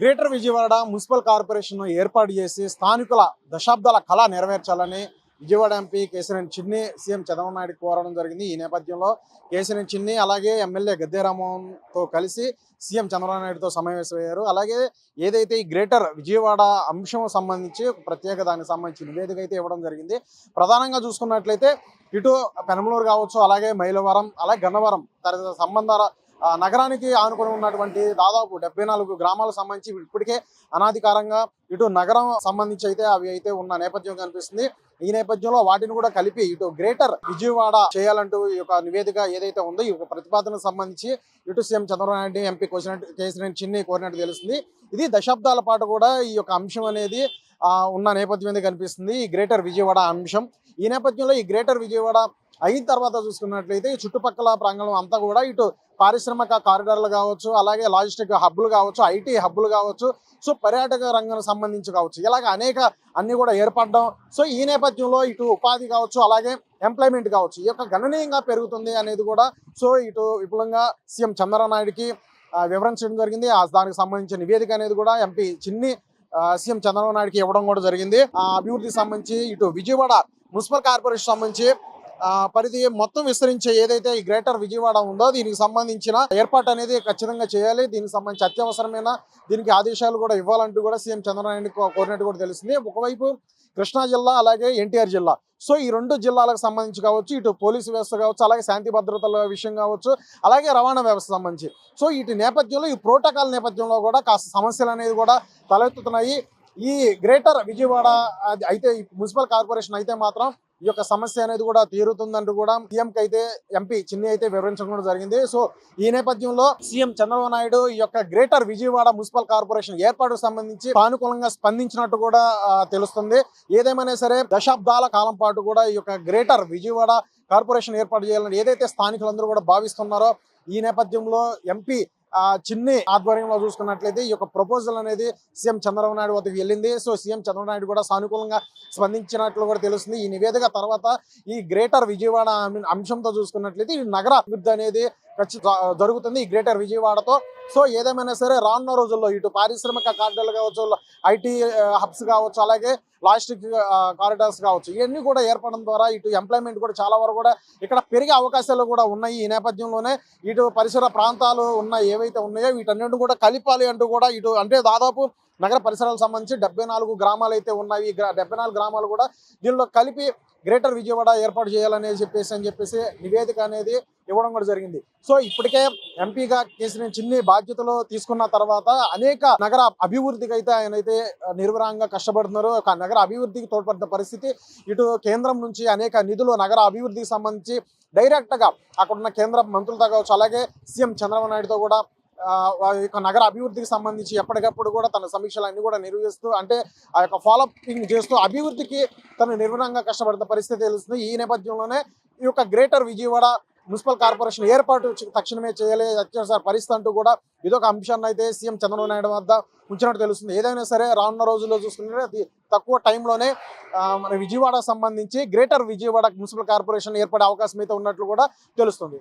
Greater Vijayawada municipal corporation ఏర్పాటు చేసి స్థానికుల దశాబ్దాల కళ నెరవేర్చాలని విజయవాడ ఎంపీ కేశినేని చిన్ని సీఎం చంద్రబాబు నాయుడు కోరడం జరిగింది. ఈ నేపథ్యంలో కేశినేని చిన్ని అలాగే ఎమ్మెల్యే గద్దె రామ్మోహన్తో కలిసి సీఎం చంద్రబాబు నాయుడుతో సమావేశమయ్యారు. అలాగే ఏదైతే ఈ గ్రేటర్ విజయవాడ అంశం సంబంధించి ప్రత్యేక దానికి సంబంధించి నివేదిక అయితే ఇవ్వడం జరిగింది. ప్రధానంగా చూసుకున్నట్లయితే ఇటు పెనమలూరు కావచ్చు అలాగే మైలవరం అలాగే గన్నవరం తదితర సంబంధాల నగరానికి ఆనుకుని ఉన్నటువంటి దాదాపు డెబ్బై నాలుగు గ్రామాలకు సంబంధించి ఇప్పటికే అనాధికారంగా ఇటు నగరం సంబంధించి అయితే అవి అయితే ఉన్న నేపథ్యం కనిపిస్తుంది. ఈ నేపథ్యంలో వాటిని కూడా కలిపి ఇటు గ్రేటర్ విజయవాడ చేయాలంటూ ఈ యొక్క నివేదిక ఏదైతే ఉందో ఈ యొక్క ప్రతిపాదనకు సంబంధించి ఇటు సీఎం చంద్రబాబు నాయుడు ఎంపీ కోసినట్టు కేసీఆర్ చిన్ని కోరినట్టు తెలుస్తుంది. ఇది దశాబ్దాల పాటు కూడా ఈ యొక్క అంశం అనేది ఆ, ఉన్న నేపథ్యం అనేది కనిపిస్తుంది. ఈ గ్రేటర్ విజయవాడ అంశం. ఈ నేపథ్యంలో ఈ గ్రేటర్ విజయవాడ అయిన తర్వాత చూసుకున్నట్లయితే ఈ చుట్టుపక్కల ప్రాంగణం అంతా కూడా ఇటు పారిశ్రామిక కారిడార్లు కావచ్చు అలాగే లాజిస్టిక్ హబ్బులు కావచ్చు ఐటీ హబ్బులు కావచ్చు సో పర్యాటక రంగానికి సంబంధించి కావచ్చు. ఇలాగ అనేక అన్ని కూడా ఏర్పడడం. సో ఈ నేపథ్యంలో ఇటు ఉపాధి కావచ్చు అలాగే ఎంప్లాయ్మెంట్ కావచ్చు ఈ యొక్క గణనీయంగా పెరుగుతుంది అనేది కూడా సో ఇటు విపులంగా సీఎం చంద్రబాబు నాయుడుకి వివరించడం జరిగింది. ఆ దానికి సంబంధించిన నివేదిక అనేది కూడా ఎంపీ చిన్ని సీఎం చంద్రబాబు నాయుడుకి ఇవ్వడం కూడా జరిగింది. ఆ అభివృద్ధికి సంబంధించి ఇటు విజయవాడ మున్సిపల్ కార్పొరేషన్ సంబంధించి పరిధి మొత్తం విస్తరించే ఏదైతే ఈ గ్రేటర్ విజయవాడ ఉందో దీనికి సంబంధించిన ఏర్పాటు అనేది ఖచ్చితంగా చేయాలి. దీనికి సంబంధించి అత్యవసరమైన దీనికి ఆదేశాలు కూడా ఇవ్వాలంటూ కూడా సీఎం చంద్రబాబు కో- కోరినట్టు కూడా తెలుస్తుంది. ఒకవైపు కృష్ణా జిల్లా అలాగే ఎన్టీఆర్ జిల్లా. సో ఈ రెండు జిల్లాలకు సంబంధించి కావచ్చు ఇటు పోలీసు వ్యవస్థ కావచ్చు అలాగే శాంతి భద్రతల విషయం కావచ్చు అలాగే రవాణా వ్యవస్థ సంబంధించి. సో ఇటు నేపథ్యంలో ఈ ప్రోటోకాల్ నేపథ్యంలో కూడా కాస్త సమస్యలు అనేది కూడా తలెత్తుతున్నాయి. ఈ గ్రేటర్ విజయవాడ అయితే ఈ మున్సిపల్ కార్పొరేషన్ అయితే మాత్రం ఈ యొక్క సమస్య అనేది కూడా తీరుతుందంటూ కూడా సీఎం కి అయితే ఎంపీ చిన్ని అయితే వివరించడం కూడా జరిగింది. సో ఈ నేపథ్యంలో సీఎం చంద్రబాబు నాయుడు ఈ యొక్క గ్రేటర్ విజయవాడ మున్సిపల్ కార్పొరేషన్ ఏర్పాటుకు సంబంధించి సానుకూలంగా స్పందించినట్టు కూడా తెలుస్తుంది. ఏదేమైనా సరే దశాబ్దాల కాలం పాటు కూడా ఈ యొక్క గ్రేటర్ విజయవాడ కార్పొరేషన్ ఏర్పాటు చేయాలని ఏదైతే స్థానికులందరూ కూడా భావిస్తున్నారో ఈ నేపథ్యంలో ఎంపీ చిన్ని ఆధ్వర్యంలో చూసుకున్నట్లయితే ఈ యొక్క ప్రపోజల్ అనేది సీఎం చంద్రబాబు నాయుడు వద్దకు వెళ్ళింది. సో సీఎం చంద్రబాబు నాయుడు కూడా సానుకూలంగా స్పందించినట్లు కూడా తెలుస్తుంది. ఈ నివేదిక తర్వాత ఈ గ్రేటర్ విజయవాడ అంశంతో చూసుకున్నట్లయితే ఈ నగర అభివృద్ధి అనేది ఖచ్చిత జరుగుతుంది ఈ గ్రేటర్ విజయవాడతో. సో ఏదేమైనా సరే రానున్న రోజుల్లో ఇటు పారిశ్రామిక కారిడార్లు కావచ్చు ఐటీ హబ్స్ కావచ్చు అలాగే లాజిస్టిక్ కారిడార్స్ కావచ్చు ఇవన్నీ కూడా ఏర్పడడం ద్వారా ఇటు ఎంప్లాయ్మెంట్ కూడా చాలా వరకు కూడా ఇక్కడ పెరిగే అవకాశాలు కూడా ఉన్నాయి ఈ నేపథ్యంలోనే. ఇటు పరిసర ప్రాంతాలు ఉన్న ఏవైతే ఉన్నాయో వీటన్నిటిని కూడా కలిపాలి అంటూ కూడా ఇటు అంటే దాదాపు నగర పరిసరాలకు సంబంధించి డెబ్బై నాలుగు గ్రామాలు అయితే ఉన్నాయి. డెబ్బై నాలుగు గ్రామాలు కూడా దీనిలో కలిపి గ్రేటర్ విజయవాడ ఏర్పాటు చేయాలనేది చెప్పేసి అని చెప్పేసి నివేదిక అనేది ఇవ్వడం కూడా జరిగింది. సో ఇప్పటికే ఎంపీగా కేసీఆర్ చిన్ని బాధ్యతలు తీసుకున్న తర్వాత అనేక నగర అభివృద్ధికి అయితే ఆయన అయితే నిర్వరంగా కష్టపడుతున్నారు. ఒక నగర అభివృద్ధికి తోడ్పడిన పరిస్థితి ఇటు కేంద్రం నుంచి అనేక నిధులు నగర అభివృద్ధికి సంబంధించి డైరెక్ట్గా అక్కడున్న కేంద్ర మంత్రులతో కావచ్చు అలాగే సీఎం చంద్రబాబు నాయుడుతో కూడా వారి యొక్క నగర అభివృద్ధికి సంబంధించి ఎప్పటికప్పుడు కూడా తన సమీక్షలు అన్ని కూడా నిర్వహిస్తూ అంటే ఆ యొక్క ఫాలోఅపింగ్ చేస్తూ అభివృద్ధికి తను నిర్వహణంగా కష్టపడిన పరిస్థితి తెలుస్తుంది. ఈ నేపథ్యంలోనే ఈ యొక్క గ్రేటర్ విజయవాడ మున్సిపల్ కార్పొరేషన్ ఏర్పాటు తక్షణమే చేయలే అత్యవసర పరిస్థితి అంటూ కూడా ఇదొక అంశాన్ని అయితే సీఎం చంద్రబాబు నాయుడు వద్ద ఉంచినట్టు తెలుస్తుంది. ఏదైనా సరే రానున్న రోజుల్లో చూసుకుంటే అతి తక్కువ టైంలోనే ఆ, విజయవాడ సంబంధించి గ్రేటర్ విజయవాడ మున్సిపల్ కార్పొరేషన్ ఏర్పడే అవకాశం అయితే ఉన్నట్లు కూడా తెలుస్తుంది.